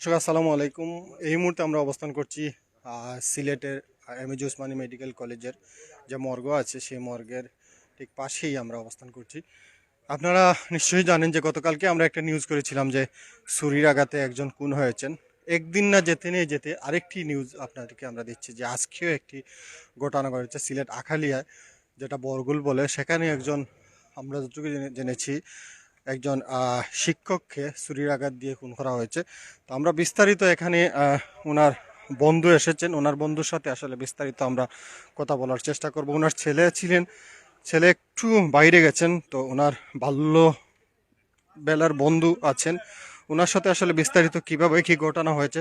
দর্শক, আসসালামু আলাইকুম। এই মুহূর্তে আমরা অবস্থান করছি সিলেটের এম এজ উসমানী মেডিকেল কলেজের যে মর্গ আছে, সেই মর্গের ঠিক পাশেই আমরা অবস্থান করছি। আপনারা নিশ্চয়ই জানেন যে গতকালকে আমরা একটা নিউজ করেছিলাম যে ছুরির আঘাতে একজন খুন হয়েছেন। একদিন না যেতে নিয়ে যেতে আরেকটি নিউজ আপনাদেরকে আমরা দিচ্ছি যে আজকেও একটি ঘটনা ঘটেছে সিলেট আখালিয়ায়, যেটা বরগুল বলে। সেখানে একজন, আমরা যতটুকু জেনেছি একজন শিক্ষককে ছুরির আঘাত দিয়ে খুন করা হয়েছে। তো আমরা বিস্তারিত এখানে ওনার বন্ধু এসেছেন। ওনার বন্ধুর সাথে আসলে বিস্তারিত আমরা কথা বলার চেষ্টা করব। ওনার ছেলে ছিলেন, ছেলে একটু বাইরে গেছেন, তো ওনার বাল্য বেলার বন্ধু আছেন। ওনার সাথে আসলে বিস্তারিত কীভাবে কি ঘটনা হয়েছে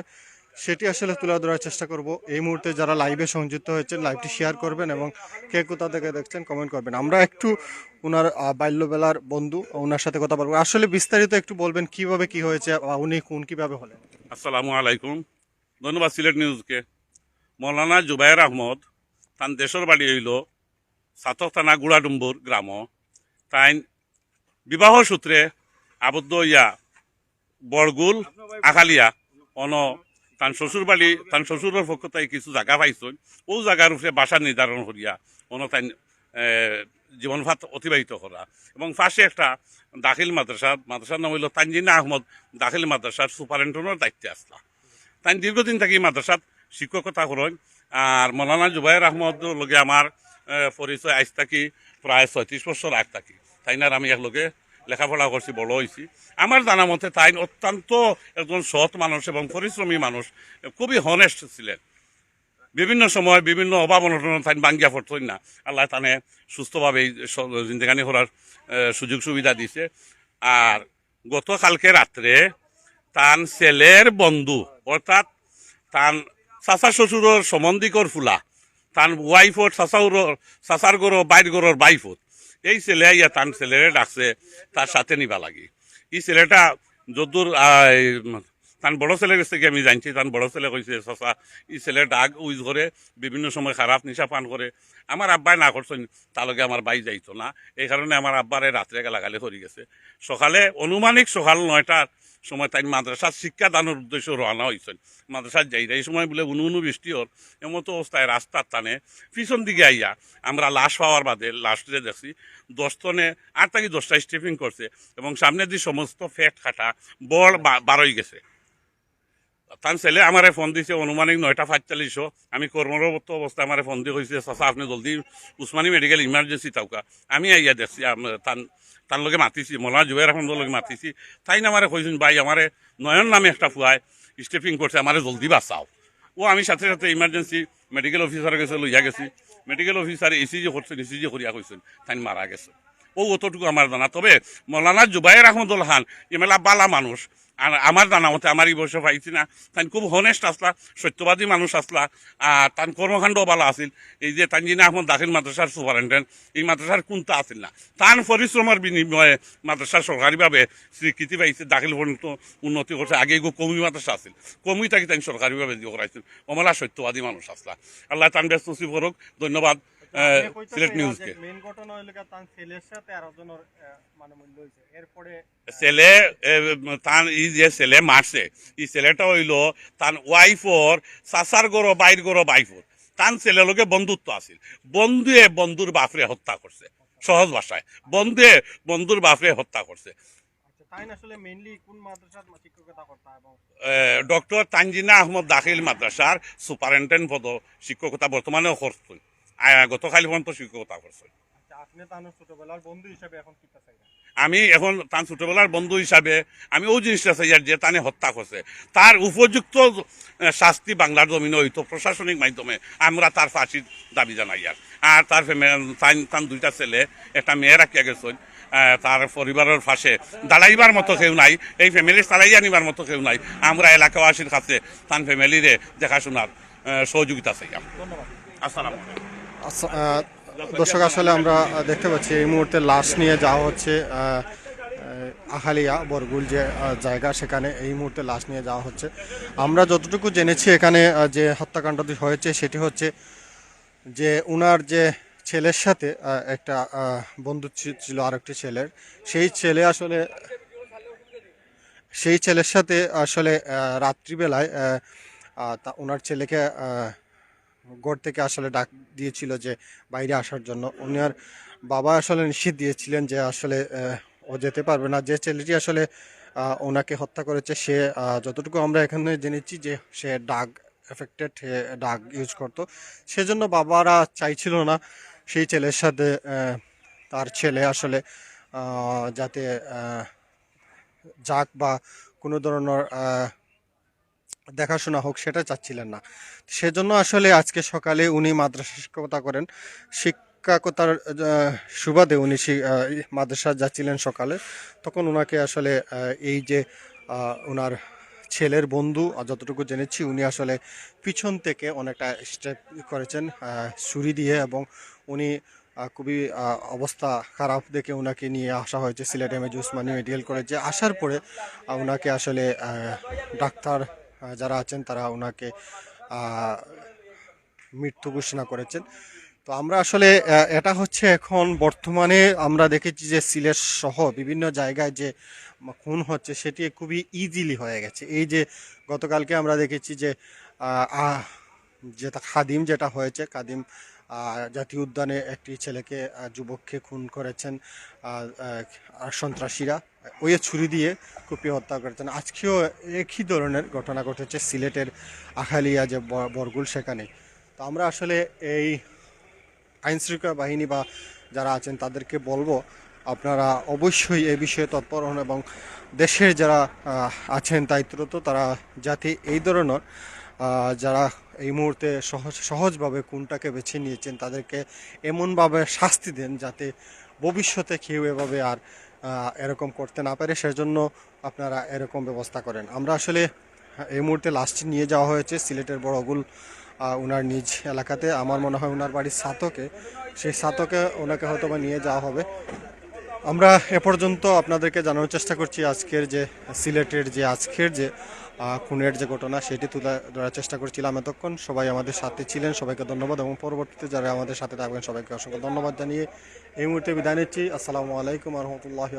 সেটি আসলে তুলে ধরার চেষ্টা করব। এই মুহূর্তে যারা লাইভে সংযুক্ত হয়েছেন লাইভটি শেয়ার করবেন এবং কে কোথা থেকে দেখছেন কমেন্ট করবেন। আমরা একটু ওনার বাল্যবেলার বন্ধু ওনার সাথে কথা বলব। আসলে বিস্তারিত একটু বলবেন, কীভাবে কি হয়েছে উনি কোন, কীভাবে হলেন? আসসালামু আলাইকুম। ধন্যবাদ সিলেট নিউজকে মৌলানা জুবাইর আহমদ, তান দেশের বাড়ি হইল সাতক থানা গুড়াডুম্বুর গ্রাম। তাই বিবাহ সূত্রে আবদ্ধ ইয়া বরগুল, আখালিয়া, অন তান শ্বশুর বাড়ি তান শ্বশুরের পক্ষ তাই কিছু জায়গা পাইছেন। ও জায়গার উপরে বাসা নির্ধারণ করিয়া অন তাই জীবন ভাত অতিবাহিত করা এবং পাশে একটা দাখিল মাদ্রাসা মাদ্রাসার নাম হইল তানজিনা আহমদ দাখিল মাদ্রাসার সুপারিনটেন্ডেন্টের দায়িত্বে আসলা তাই দীর্ঘদিন থাকি মাদ্রাসাত শিক্ষকতা করেন আর মৌলানা জুবাইর আহমদ লগে আমার পরিচয় আজ থাকি প্রায় ছয়ত্রিশ বছর আগ থাকি। তাই না আমি একলগে লেখাপড়া করছি, বড় হয়েছি আমার জানা মতে তাই অত্যন্ত একজন সৎ মানুষ এবং পরিশ্রমী মানুষ, খুবই হনেস্ট ছিলেন। বিভিন্ন সময় বিভিন্ন অভাব অনটন তাই বাঙ্গিয়া পড়তই না। আল্লাহ তানে সুস্থভাবে জিন্দেগানি করার সুযোগ সুবিধা দিছে। আর গতকালকে রাত্রে তান ছেলের বন্ধু, অর্থাৎ তান চাচা শ্বশুরের সম্বন্ধিকর ফুলা, তান ওয়াইফর চাচাউর চাচার গরো, বাইর গরোর বাইফত এই ছেলে ইয়া তান ছেলেরে ডাকছে, তার সাথে নিবা লাগি। এই ছেলেটা যদুর তান বড় ছেলে গেছে কি আমি জানছি, তান বড় ছেলে কইছে, চাচা, ই ছেলে ডাক উইজ করে, বিভিন্ন সময় খারাপ নিশা পান করে। আমার আব্বাই না করছেন তালগে আমার বাই যাইতো না। এই কারণে আমার আব্বারে রাত্রে গালাগালি হরি গেছে। সকালে অনুমানিক সকাল নয়টার সময় তাই মাদ্রাসার শিক্ষা দানের উদ্দেশ্যে রওনা হয়েছেন মাদ্রাসার যাই এই সময় বলে উনু উনু বৃষ্টি হর এমত অবস্থায় রাস্তার টানে পিছন দিকে আইয়া আমরা লাশ পাওয়ার বাদে লাশে দেখছি দশটনে আর তাকে দশটা স্টেপিং করছে এবং সামনে দিয়ে সমস্ত ফ্যাট খাটা বড় বা- বারোই গেছে। তার ছেলে আমারে ফোন দিছে, অনুমানিক নয়টা পাঁচচল্লিশও আমি কর্মরত অবস্থায় আমারে ফোন দিয়ে কইছে চাচা, আপনি জলদি উসমানী মেডিকেল ইমার্জেন্সি থাকা আমি আইয়া দেখছি তান তার লগে মাতিছি, মলা জুয়ের এখন লগে মাতিছি। তাই না আমারে কইছেন ভাই আমারে নয়ন নামে একটা ফুয়ায় স্টেপিং করছে আমারে জলদি বাঁচাও ও, আমি সাথে সাথে ইমার্জেন্সি মেডিকেল অফিসার গেছে লইয়া গেছি। মেডিকেল অফিসার ইসিজি করছেন ইসিজি করিয়া কইছেন তাই মারা গেছে। ও অতটুকু আমার জানা। তবে মৌলানা জুবাইর আহমদুল খান এমেলা বালা মানুষ। আমার জানা মতে আমার এই বয়সে পাইছি না তাই খুব হনেস্ট আসলা সত্যবাদী মানুষ আসলা আর তার কর্মকাণ্ড ভালো আছিল। এই যে তানজিনা আহমদ দাখিল মাদ্রাসার সুপারিনটেন্ডেন্ট এই মাদ্রাসার কোনটা আছিল না? তার পরিশ্রমের বিনিময়ে মাদ্রাসা সরকারিভাবে স্বীকৃতি পাইছে, দাখিল পর্যন্ত উন্নতি করছে আগে এগো কমি মাদ্রাসা আছিল। কমি তাকে তাই সরকারিভাবে দিয়ে করাইছিল অমলা সত্যবাদী মানুষ আসলা আল্লাহ তান ব্যস্ত করুক ধন্যবাদ। সিলেট নিউজকে মেইন ঘটনা হইল তার ছেলের সাথে আরও জনের মানে ছেলে তার ই যে ছেলে মারছে এই ছেলেটা হইল তার ওয়াইফর চাচার গরো বাইর গরো বাইফর। তার ছেলে লোকে বন্ধুত্ব আছিল। বন্ধুয়ে বন্ধুর বাপরে হত্যা করছে সহজ ভাষায়। বন্ধুয়ে বন্ধুর বাপরে হত্যা করছে। আচ্ছা ডক্টর তানজিনা আহমদ দাখিল মাদ্রাসার সুপারিনটেন্ডেন্ট পদ শিক্ষকতা বর্তমানেও করছেন গতকাল পর্যন্ত শিক্ষকতা এখন আমি এখন তার ছোটবেলার বন্ধু হিসাবে আমি ওই জিনিসটা চাই যে তানে হত্যা করছে তার উপযুক্ত শাস্তি বাংলার জমিনে হইতো প্রশাসনিক মাধ্যমে। আমরা তার ফাঁসির দাবি জানাই আর আর তার তার দুইটা ছেলে একটা মেয়ে রাখিয়া আহ, তার পরিবারের ফাঁসে দাঁড়াইবার মতো কেউ নাই এই ফ্যামিলি চালাই আনিবার মতো কেউ নাই। আমরা এলাকাবাসীর কাছে তান ফ্যামিলিরে দেখাশোনার সহযোগিতা চাই ধন্যবাদ। আসসালাম দর্শক আসলে আমরা দেখতে পাচ্ছি এই মুহূর্তে লাশ নিয়ে যাওয়া হচ্ছে আহ, আহ, আহালিয়া বরগুল যে জায়গা সেখানে এই মুহূর্তে লাশ নিয়ে যাওয়া হচ্ছে। আমরা যতটুকু জেনেছি এখানে যে হত্যাকাণ্ডটি হয়েছে সেটি হচ্ছে যে উনার যে ছেলের সাথে একটা বন্ধু ছিল আরেকটি ছেলের। সেই ছেলে আসলে সেই ছেলের সাথে আসলে রাত্রিবেলায় তা ওনার ছেলেকে ঘর থেকে আসলে ডাক দিয়েছিল যে বাইরে আসার জন্য। ওনার বাবা আসলে নিশ্চিত দিয়েছিলেন যে আসলে ও যেতে পারবে না। যে ছেলেটি আসলে ওনাকে হত্যা করেছে, সে যতটুকু আমরা এখানে জেনেছি যে সে ডাগ এফেক্টেড ডাগ ইউজ করতো। সেজন্য বাবারা চাইছিল না সেই ছেলের সাথে তার ছেলে আসলে যাতে যাক বা কোনো ধরনের দেখাশোনা হোক, সেটা চাচ্ছিলেন না। সেজন্য আসলে আজকে সকালে উনি মাদ্রাসা শিক্ষকতা করেন। শিক্ষকতার সুবাদে উনি মাদ্রাসা যাচ্ছিলেন সকালে। তখন ওনাকে আসলে এই যে ওনার ছেলের বন্ধু যতটুকু জেনেছি, উনি আসলে পিছন থেকে অনেকটা স্টেপ করেছেন ছুরি দিয়ে এবং উনি খুবই অবস্থা খারাপ দেখে ওনাকে নিয়ে আসা হয়েছে। Sylhet M A Osmani medical কলেজে আসার পরে ওনাকে আসলে ডাক্তার যারা আছেন তারা ওনাকে মৃত্যু ঘোষণা করেছেন। তো আমরা আসলে এটা হচ্ছে এখন বর্তমানে আমরা দেখেছি যে সিলেট সহ বিভিন্ন জায়গায় যে খুন হচ্ছে সেটি খুবই ইজিলি হয়ে গেছে। এই যে গতকালকে আমরা দেখেছি যে যেটা খাদিম যেটা হয়েছে আহ, জাতীয় উদ্যানে একটি ছেলেকে যুবককে খুন করেছেন সন্ত্রাসীরা। ওই ছুরি দিয়ে কুপিয়ে হত্যা করেছেন। আজকেও একই ধরনের ঘটনা ঘটেছে সিলেটের আখালিয়া যে বরগুল সেখানে। তো আমরা আসলে এই আইনশৃঙ্খলা বাহিনী বা যারা আছেন তাদেরকে বলব, আপনারা অবশ্যই এই বিষয়ে তৎপর হন এবং দেশের যারা আছেন দায়িত্বরত তারা যাতে এই ধরনের যারা এই মুহূর্তে সহজ, সহজভাবে কোনটাকে বেছে নিয়েছেন তাদেরকে এমনভাবে শাস্তি দেন যাতে ভবিষ্যতে কেউ এভাবে আর এরকম করতে না পারে, সেজন্য আপনারা এরকম ব্যবস্থা করেন। আমরা আসলে এই মুহূর্তে লাস্ট নিয়ে যাওয়া হয়েছে সিলেটের বড়গুল ওনার নিজ এলাকাতে। আমার মনে হয় ওনার বাড়ির সাতকে সেই সাতকে ওনাকে হয়তো বা নিয়ে যাওয়া হবে। আমরা এ পর্যন্ত আপনাদেরকে জানানোর চেষ্টা করছি আজকের যে সিলেটের যে আজকের যে খুনের যে ঘটনা, সেটি তুলে ধরার চেষ্টা করছিলাম এতক্ষণ। সবাই আমাদের সাথে ছিলেন, সবাইকে ধন্যবাদ এবং পরবর্তীতে যারা আমাদের সাথে থাকবেন, সবাইকে অসংখ্য ধন্যবাদ জানিয়ে এই মুহূর্তে বিদায় নিচ্ছি। আসসালামু আলাইকুম রহমতুল্লাহ